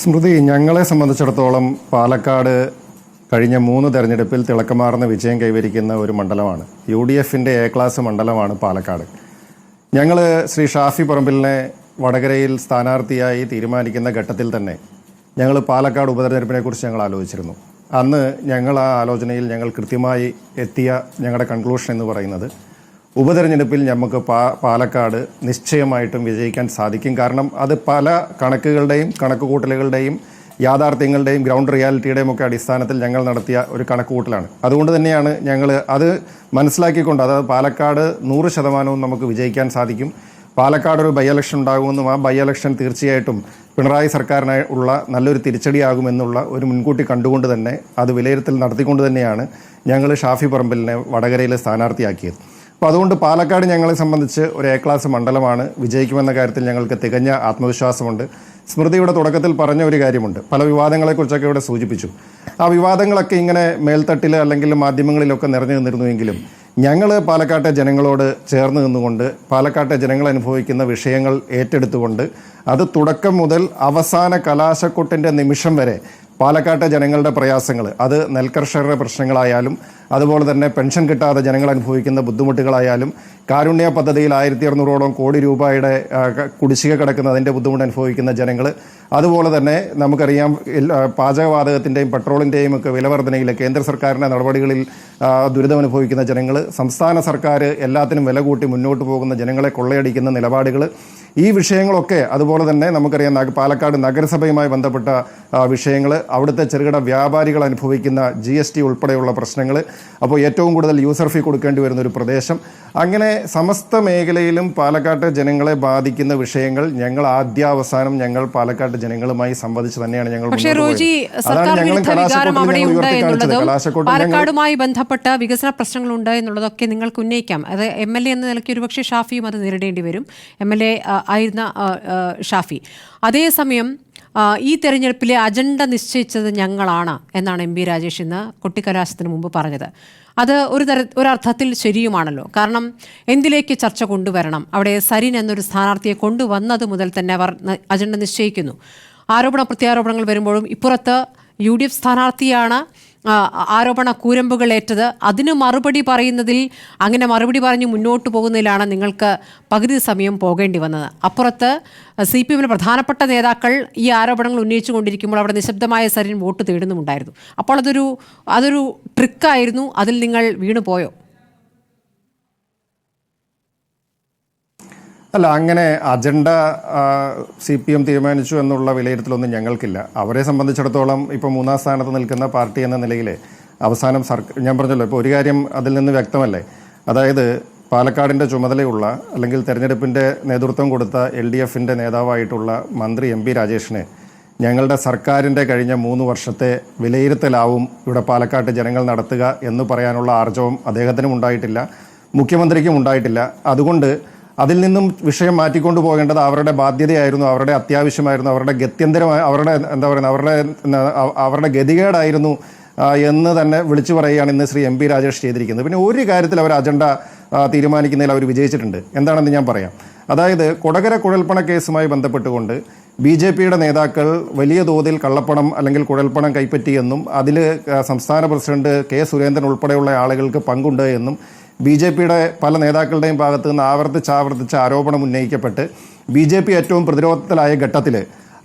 സ്മൃതി ഞങ്ങളെ സംബന്ധിച്ചിടത്തോളം പാലക്കാട് കഴിഞ്ഞ മൂന്ന് തെരഞ്ഞെടുപ്പിൽ തിളക്കമാർന്ന വിജയം കൈവരിക്കുന്ന ഒരു മണ്ഡലമാണ്. യു ഡി എഫിന്റെ എ ക്ലാസ് മണ്ഡലമാണ് പാലക്കാട്. ഞങ്ങൾ ശ്രീ ഷാഫി പറമ്പിലിനെ വടകരയിൽ സ്ഥാനാർത്ഥിയായി തീരുമാനിക്കുന്ന ഘട്ടത്തിൽ തന്നെ ഞങ്ങൾ പാലക്കാട് ഉപതെരഞ്ഞെടുപ്പിനെക്കുറിച്ച് ഞങ്ങൾ ആലോചിച്ചിരുന്നു. അന്ന് ഞങ്ങൾ ആ ആലോചനയിൽ ഞങ്ങൾ കൃത്യമായി എത്തിയ ഞങ്ങളുടെ കൺക്ലൂഷൻ എന്ന് പറയുന്നത് ഉപതെരഞ്ഞെടുപ്പിൽ നമുക്ക് പാ പാലക്കാട് നിശ്ചയമായിട്ടും വിജയിക്കാൻ സാധിക്കും. കാരണം അത് പല കണക്കുകളുടെയും കണക്കുകൂട്ടലുകളുടെയും യാഥാർത്ഥ്യങ്ങളുടെയും ഗ്രൗണ്ട് റിയാലിറ്റിയുടെയും ഒക്കെ അടിസ്ഥാനത്തിൽ ഞങ്ങൾ നടത്തിയ ഒരു കണക്കുകൂട്ടലാണ്. അതുകൊണ്ട് തന്നെയാണ് ഞങ്ങൾ അത് മനസ്സിലാക്കിക്കൊണ്ട് അതായത് പാലക്കാട് നൂറ് ശതമാനവും നമുക്ക് വിജയിക്കാൻ സാധിക്കും. പാലക്കാട് ഒരു ബൈ ഇലക്ഷൻ ഉണ്ടാകുമെന്നും ആ ബൈ ഇലക്ഷൻ തീർച്ചയായിട്ടും പിണറായി സർക്കാരിനായി ഉള്ള നല്ലൊരു തിരിച്ചടിയാകുമെന്നുള്ള ഒരു മുൻകൂട്ടി കണ്ടുകൊണ്ട് തന്നെ അത് വിലയിരുത്തൽ നടത്തിക്കൊണ്ട് തന്നെയാണ് ഞങ്ങൾ ഷാഫി പറമ്പലിനെ വടകരയിലെ സ്ഥാനാർത്ഥിയാക്കിയത്. അപ്പോൾ അതുകൊണ്ട് പാലക്കാട് ഞങ്ങളെ സംബന്ധിച്ച് ഒരു എ ക്ലാസ് മണ്ഡലമാണ്. വിജയിക്കുമെന്ന കാര്യത്തിൽ ഞങ്ങൾക്ക് തികഞ്ഞ ആത്മവിശ്വാസമുണ്ട്. സ്മൃതിയുടെ തുടക്കത്തിൽ പറഞ്ഞ ഒരു കാര്യമുണ്ട്. പല വിവാദങ്ങളെക്കുറിച്ചൊക്കെ ഇവിടെ സൂചിപ്പിച്ചു. ആ വിവാദങ്ങളൊക്കെ ഇങ്ങനെ മേൽത്തട്ടിൽ അല്ലെങ്കിൽ മാധ്യമങ്ങളിലൊക്കെ നിറഞ്ഞു നിന്നിരുന്നുവെങ്കിലും ഞങ്ങൾ പാലക്കാട്ടെ ജനങ്ങളോട് ചേർന്ന് നിന്നുകൊണ്ട് പാലക്കാട്ടെ ജനങ്ങൾ അനുഭവിക്കുന്ന വിഷയങ്ങൾ ഏറ്റെടുത്തുകൊണ്ട് അത് തുടക്കം മുതൽ അവസാന കലാശക്കൊട്ടിന്റെ നിമിഷം വരെ പാലക്കാട്ടെ ജനങ്ങളുടെ പ്രയാസങ്ങൾ. അത് നെൽകർഷകരുടെ പ്രശ്നങ്ങളായാലും അതുപോലെ തന്നെ പെൻഷൻ കിട്ടാതെ ജനങ്ങൾ അനുഭവിക്കുന്ന ബുദ്ധിമുട്ടുകളായാലും കാരുണ്യ പദ്ധതിയിൽ ആയിരത്തി അറുന്നൂറോളം കോടി രൂപയുടെ കുടിശ്ശിക കിടക്കുന്ന അതിന്റെ ബുദ്ധിമുട്ട് അനുഭവിക്കുന്ന ജനങ്ങൾ. അതുപോലെ തന്നെ നമുക്കറിയാം പാചകവാതകത്തിന്റെയും പെട്രോളിന്റെയും ഒക്കെ വിലവർധനയിൽ കേന്ദ്ര സർക്കാരിന്റെ നടപടികളിൽ ദുരിതമനുഭവിക്കുന്ന ജനങ്ങൾ. സംസ്ഥാന സർക്കാർ എല്ലാത്തിനും വില കൂട്ടി മുന്നോട്ട് പോകുന്ന ജനങ്ങളെ കൊള്ളയടിക്കുന്ന നിലപാടുകൾ ഈ വിഷയങ്ങളൊക്കെ അതുപോലെ തന്നെ നമുക്കറിയാം പാലക്കാട് നഗരസഭയുമായി ബന്ധപ്പെട്ട വിഷയങ്ങൾ അവിടുത്തെ ചെറുകിട വ്യാപാരികൾ അനുഭവിക്കുന്ന ജി എസ് ടി ഉൾപ്പെടെയുള്ള പ്രശ്നങ്ങൾ അപ്പോൾ ഏറ്റവും കൂടുതൽ യൂസർ ഫീ കൊടുക്കേണ്ടി വരുന്ന ഒരു പ്രദേശം. അങ്ങനെ സമസ്ത മേഖലയിലും പാലക്കാട്ട് ജനങ്ങളെ ബാധിക്കുന്ന വിഷയങ്ങൾ ഞങ്ങൾ ആദ്യാവസാനം ഞങ്ങൾ പാലക്കാട്ട് ജനങ്ങളുമായി സംവദിച്ച് തന്നെയാണ് ഞങ്ങൾ അതാണ് ഞങ്ങളും പാലക്കാടുമായി ബന്ധപ്പെട്ട വികസന പ്രശ്നങ്ങൾ ഉണ്ട് എന്നുള്ളതൊക്കെ നിങ്ങൾക്ക് ഉന്നയിക്കാം. അത് എം എൽ എ എന്ന നിലയ്ക്ക് ഒരുപക്ഷെ ഷാഫിയും അത് നേരിടേണ്ടി വരും. എം എൽ എ ആയിരുന്ന ഷാഫി. അതേസമയം ഈ തെരഞ്ഞെടുപ്പിലെ അജണ്ട നിശ്ചയിച്ചത് ഞങ്ങളാണ് എന്നാണ് എം ബി രാജേഷ് ഇന്ന് കൊട്ടിക്കലാശത്തിന് മുമ്പ് പറഞ്ഞത്. അത് ഒരു തര ഒരർത്ഥത്തിൽ ശരിയുമാണല്ലോ. കാരണം എന്തിലേക്ക് ചർച്ച കൊണ്ടുവരണം? അവിടെ സരിൻ എന്നൊരു സ്ഥാനാർത്ഥിയെ കൊണ്ടുവന്നത് മുതൽ തന്നെ അവർ അജണ്ട നിശ്ചയിക്കുന്നു. ആരോപണ പ്രത്യാരോപണങ്ങൾ വരുമ്പോഴും ഇപ്പുറത്ത് യു ഡി എഫ് സ്ഥാനാർത്ഥിയാണ് ആരോപണ കൂരമ്പുകൾ ഏറ്റത്. അതിന് മറുപടി പറയുന്നതിൽ അങ്ങനെ മറുപടി പറഞ്ഞ് മുന്നോട്ട് പോകുന്നതിലാണ് നിങ്ങൾക്ക് പകുതി സമയം പോകേണ്ടി വന്നത്. അപ്പുറത്ത് സി പി എമ്മിന് പ്രധാനപ്പെട്ട നേതാക്കൾ ഈ ആരോപണങ്ങൾ ഉന്നയിച്ചു കൊണ്ടിരിക്കുമ്പോൾ അവിടെ നിശബ്ദമായ സരിൻ വോട്ട് തേടുന്നുമുണ്ടായിരുന്നു. അപ്പോൾ അതൊരു അതൊരു ട്രിക്കായിരുന്നു അതിൽ നിങ്ങൾ വീണുപോയോ? അല്ല അങ്ങനെ അജണ്ട സി പി എം തീരുമാനിച്ചു എന്നുള്ള വിലയിരുത്തലൊന്നും ഞങ്ങൾക്കില്ല. അവരെ സംബന്ധിച്ചിടത്തോളം ഇപ്പോൾ മൂന്നാം സ്ഥാനത്ത് നിൽക്കുന്ന പാർട്ടി എന്ന നിലയിൽ അവസാനം സർക്കാർ ഞാൻ പറഞ്ഞല്ലോ ഇപ്പോൾ ഒരു കാര്യം അതിൽ നിന്ന് വ്യക്തമല്ലേ? അതായത് പാലക്കാടിന്റെ ചുമതലയുള്ള അല്ലെങ്കിൽ തെരഞ്ഞെടുപ്പിന്റെ നേതൃത്വം കൊടുത്ത എൽ ഡി എഫിന്റെ നേതാവായിട്ടുള്ള മന്ത്രി എം പി രാജേഷിന് ഞങ്ങളുടെ സർക്കാരിന്റെ കഴിഞ്ഞ മൂന്ന് വർഷത്തെ വിലയിരുത്തലാവും ഇവിടെ പാലക്കാട്ട് ജനങ്ങൾ നടത്തുക എന്ന് പറയാനുള്ള ആർജവം അദ്ദേഹത്തിനും ഉണ്ടായിട്ടില്ല മുഖ്യമന്ത്രിക്കും ഉണ്ടായിട്ടില്ല. അതുകൊണ്ട് അതിൽ നിന്നും വിഷയം മാറ്റിക്കൊണ്ടു പോകേണ്ടത് അവരുടെ ബാധ്യതയായിരുന്നു അവരുടെ അത്യാവശ്യമായിരുന്നു അവരുടെ ഗത്യന്തരമായ അവരുടെ എന്താ പറയുക അവരുടെ അവ- അവരുടെ ഗതികേടായിരുന്നു എന്ന് തന്നെ വിളിച്ചു പറയുകയാണ് ഇന്ന് ശ്രീ എം പി രാജേഷ് ചെയ്തിരിക്കുന്നത്. പിന്നെ ഒരു കാര്യത്തിൽ അവർ അജണ്ട തീരുമാനിക്കുന്നതിൽ അവർ വിജയിച്ചിട്ടുണ്ട്. എന്താണെന്ന് ഞാൻ പറയാം. അതായത് കൊടകര കുഴൽപ്പണ കേസുമായി ബന്ധപ്പെട്ടുകൊണ്ട് ബി ജെ പിയുടെ നേതാക്കൾ വലിയ തോതിൽ കള്ളപ്പണം അല്ലെങ്കിൽ കുഴൽപ്പണം കൈപ്പറ്റിയെന്നും അതിൽ സംസ്ഥാന പ്രസിഡന്റ് കെ സുരേന്ദ്രൻ ഉൾപ്പെടെയുള്ള ആളുകൾക്ക് പങ്കുണ്ട് എന്നും ബി ജെ പിയുടെ പല നേതാക്കളുടെയും ഭാഗത്ത് നിന്ന് ആവർത്തിച്ച് ആവർത്തിച്ച് ആരോപണം ഉന്നയിക്കപ്പെട്ട് ബി ജെ പി ഏറ്റവും പ്രതിരോധത്തിലായ ഘട്ടത്തിൽ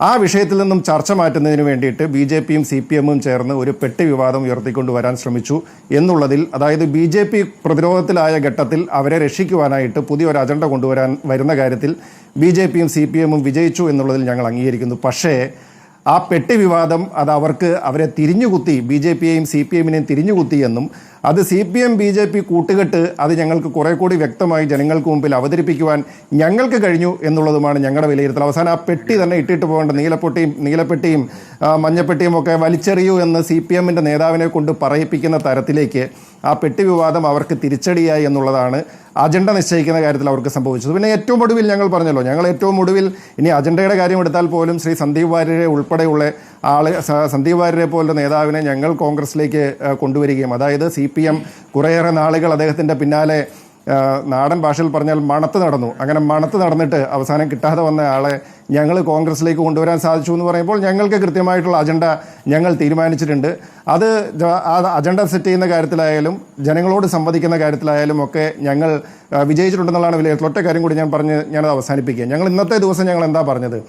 ആ വിഷയത്തിൽ നിന്നും ചർച്ച മാറ്റുന്നതിന് വേണ്ടിയിട്ട് ബി ജെ പിയും സി പി എമ്മും ചേർന്ന് ഒരു പെട്ടി വിവാദം ഉയർത്തിക്കൊണ്ടുവരാൻ ശ്രമിച്ചു എന്നുള്ളതിൽ അതായത് ബി ജെ പി പ്രതിരോധത്തിലായ ഘട്ടത്തിൽ അവരെ രക്ഷിക്കുവാനായിട്ട് പുതിയൊരു അജണ്ട കൊണ്ടുവരാൻ വരുന്ന കാര്യത്തിൽ ബി ജെ പിയും സി പി എമ്മും വിജയിച്ചു എന്നുള്ളതിൽ ഞങ്ങൾ അംഗീകരിക്കുന്നു. പക്ഷേ ആ പെട്ടി വിവാദം അത് അവർക്ക് അവരെ തിരിഞ്ഞുകുത്തി ബി ജെ പിയെയും സി പി എമ്മിനെയും തിരിഞ്ഞുകുത്തി എന്നും അത് C P M B J P കൂട്ടുകെട്ട് അത് ഞങ്ങൾക്ക് കുറെ കൂടി വ്യക്തമായി ജനങ്ങൾക്ക് മുമ്പിൽ അവതരിപ്പിക്കുവാൻ ഞങ്ങൾക്ക് കഴിഞ്ഞു എന്നുള്ളതുമാണ് ഞങ്ങളുടെ വിലയിരുത്തൽ. അവസാനം ആ പെട്ടി തന്നെ ഇട്ടിട്ട് പോകേണ്ട. നീലപ്പൊട്ടിയും നീലപ്പെട്ടിയും മഞ്ഞപ്പെട്ടിയും ഒക്കെ വലിച്ചെറിയൂ എന്ന് സി പി എമ്മിന്റെ നേതാവിനെ കൊണ്ട് പറയിപ്പിക്കുന്ന തരത്തിലേക്ക് ആ പെട്ടി വിവാദം അവർക്ക് തിരിച്ചടിയായി എന്നുള്ളതാണ് അജണ്ട നിശ്ചയിക്കുന്ന കാര്യത്തിൽ അവർക്ക് സംഭവിച്ചത്. പിന്നെ ഏറ്റവും ഒടുവിൽ ഞങ്ങൾ പറഞ്ഞല്ലോ ഞങ്ങൾ ഏറ്റവും ഒടുവിൽ ഇനി അജണ്ടയുടെ കാര്യം എടുത്താൽ പോലും ശ്രീ സന്ദീപ് വാര്യരെ ഉൾപ്പെടെയുള്ള ആൾ സന്ദീപ് വാര്യരെ പോലുള്ള നേതാവിനെ ഞങ്ങൾ കോൺഗ്രസിലേക്ക് കൊണ്ടുവരികയും അതായത് സി പി എം കുറേയേറെ നാളുകൾ അദ്ദേഹത്തിന്റെ പിന്നാലെ നാടൻ ഭാഷയിൽ പറഞ്ഞാൽ മണത്ത് നടന്നു. അങ്ങനെ മണത്ത് നടന്നിട്ട് അവസാനം കിട്ടാതെ വന്ന ആളെ ഞങ്ങൾ കോൺഗ്രസിലേക്ക് കൊണ്ടുവരാൻ സാധിച്ചു എന്ന് പറയുമ്പോൾ ഞങ്ങൾക്ക് കൃത്യമായിട്ടുള്ള അജണ്ട ഞങ്ങൾ തീരുമാനിച്ചിട്ടുണ്ട്. അത് അജണ്ട സെറ്റ് ചെയ്യുന്ന കാര്യത്തിലായാലും ജനങ്ങളോട് സംവദിക്കുന്ന കാര്യത്തിലായാലും ഒക്കെ ഞങ്ങൾ വിജയിച്ചിട്ടുണ്ടെന്നുള്ളതാണ് വിലയിരുത്തൽ ഒറ്റ കാര്യം കൂടി ഞാൻ പറഞ്ഞ് ഞാനത് അവസാനിപ്പിക്കുക ഞങ്ങൾ ഇന്നത്തെ ദിവസം ഞങ്ങൾ എന്താ പറഞ്ഞത്?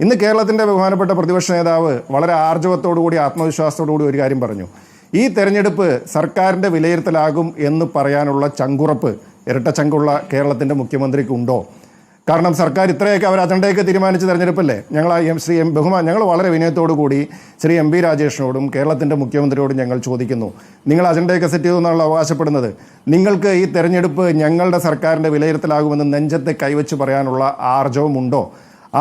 ഇന്ന് കേരളത്തിന്റെ ബഹുമാനപ്പെട്ട പ്രതിപക്ഷ നേതാവ് വളരെ ആർജവത്തോടു കൂടി ആത്മവിശ്വാസത്തോടു കൂടി ഒരു കാര്യം പറഞ്ഞു. ഈ തെരഞ്ഞെടുപ്പ് സർക്കാരിന്റെ വിലയിരുത്തലാകും എന്ന് പറയാനുള്ള ചങ്കുറപ്പ് ഇരട്ട ചങ്കുള്ള കേരളത്തിന്റെ മുഖ്യമന്ത്രിക്ക് ഉണ്ടോ കാരണം സർക്കാർ ഇത്രയൊക്കെ അവർ അജണ്ടയൊക്കെ തീരുമാനിച്ച തെരഞ്ഞെടുപ്പല്ലേ? ഞങ്ങൾ എം ശ്രീ എം ബഹുമാൻ ഞങ്ങൾ വളരെ വിനയത്തോടു കൂടി ശ്രീ എം പി രാജേഷിനോടും കേരളത്തിന്റെ മുഖ്യമന്ത്രിയോടും ഞങ്ങൾ ചോദിക്കുന്നു. നിങ്ങൾ അജണ്ടയൊക്കെ സെറ്റ് ചെയ്തു എന്നാണല്ലോ അവകാശപ്പെടുന്നത്. നിങ്ങൾക്ക് ഈ തെരഞ്ഞെടുപ്പ് ഞങ്ങളുടെ സർക്കാരിന്റെ വിലയിരുത്തലാകുമെന്ന് നെഞ്ചത്തെ കൈവച്ച് പറയാനുള്ള ആർജവമുണ്ടോ?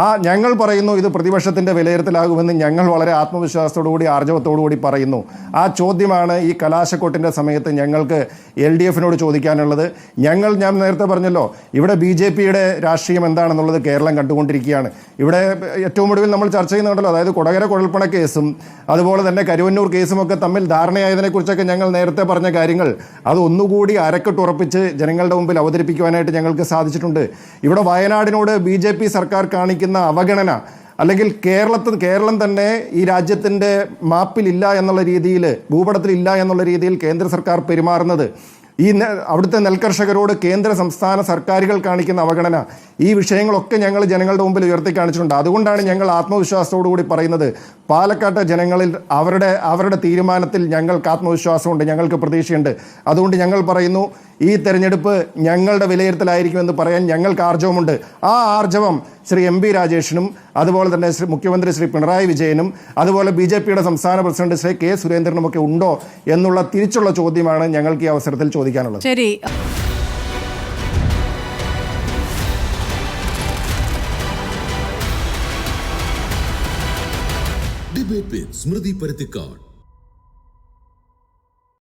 ആ ഞങ്ങൾ പറയുന്നു ഇത് പ്രതിപക്ഷത്തിന്റെ വിലയിരുത്തലാകുമെന്ന് ഞങ്ങൾ വളരെ ആത്മവിശ്വാസത്തോടുകൂടി ആർജവത്തോടുകൂടി പറയുന്നു. ആ ചോദ്യമാണ് ഈ കലാശക്കൊട്ടിന്റെ സമയത്ത് ഞങ്ങൾക്ക് എൽ ഡി എഫിനോട് ചോദിക്കാനുള്ളത്. ഞങ്ങൾ ഞാൻ നേരത്തെ പറഞ്ഞല്ലോ ഇവിടെ ബി ജെ പിയുടെ രാഷ്ട്രീയം എന്താണെന്നുള്ളത് കേരളം കണ്ടുകൊണ്ടിരിക്കുകയാണ്. ഇവിടെ ഏറ്റവും ഒടുവിൽ നമ്മൾ ചർച്ച ചെയ്യുന്നുണ്ടല്ലോ അതായത് കൊടകര കുഴൽപ്പണ കേസും അതുപോലെ തന്നെ കരുവന്നൂർ കേസും ഒക്കെ തമ്മിൽ ധാരണയായതിനെക്കുറിച്ചൊക്കെ ഞങ്ങൾ നേരത്തെ പറഞ്ഞ കാര്യങ്ങൾ അത് ഒന്നുകൂടി അരക്കെട്ടുറപ്പിച്ച് ജനങ്ങളുടെ മുമ്പിൽ അവതരിപ്പിക്കുവാനായിട്ട് ഞങ്ങൾക്ക് സാധിച്ചിട്ടുണ്ട്. ഇവിടെ വയനാടിനോട് ബി സർക്കാർ കാണിക്കുന്ന അവഗണന അല്ലെങ്കിൽ കേരളത്തിൽ കേരളം തന്നെ ഈ രാജ്യത്തിന്റെ മാപ്പിലില്ല എന്നുള്ള രീതിയിൽ ഭൂപടത്തിലില്ല എന്നുള്ള രീതിയിൽ കേന്ദ്ര സർക്കാർ പെരുമാറുന്നത് ഈ അവിടുത്തെ നെൽകർഷകരോട് കേന്ദ്ര സംസ്ഥാന സർക്കാരുകൾ കാണിക്കുന്ന അവഗണന ഈ വിഷയങ്ങളൊക്കെ ഞങ്ങൾ ജനങ്ങളുടെ മുമ്പിൽ ഉയർത്തി കാണിച്ചിട്ടുണ്ട്. അതുകൊണ്ടാണ് ഞങ്ങൾ ആത്മവിശ്വാസത്തോടു കൂടി പറയുന്നത് പാലക്കാട്ടെ ജനങ്ങളിൽ അവരുടെ അവരുടെ തീരുമാനത്തിൽ ഞങ്ങൾക്ക് ആത്മവിശ്വാസമുണ്ട് ഞങ്ങൾക്ക് പ്രതീക്ഷയുണ്ട്. അതുകൊണ്ട് ഞങ്ങൾ പറയുന്നു ഈ തെരഞ്ഞെടുപ്പ് ഞങ്ങളുടെ വിലയിരുത്തലായിരിക്കുമെന്ന് പറയാൻ ഞങ്ങൾക്ക് ആർജവമുണ്ട്. ആ ആർജവം ശ്രീ എം പി രാജേഷിനും അതുപോലെ തന്നെ ശ്രീ മുഖ്യമന്ത്രി ശ്രീ പിണറായി വിജയനും അതുപോലെ ബി ജെ പിയുടെ സംസ്ഥാന പ്രസിഡന്റ് ശ്രീ കെ സുരേന്ദ്രനുമൊക്കെ ഉണ്ടോ എന്നുള്ള തിരിച്ചുള്ള ചോദ്യമാണ് ഞങ്ങൾക്ക് ഈ അവസരത്തിൽ ചോദിക്കാനുള്ളത്. ശരി. ഡിബേറ്റ് സ്മൃതി പരുത്തിക്കാട്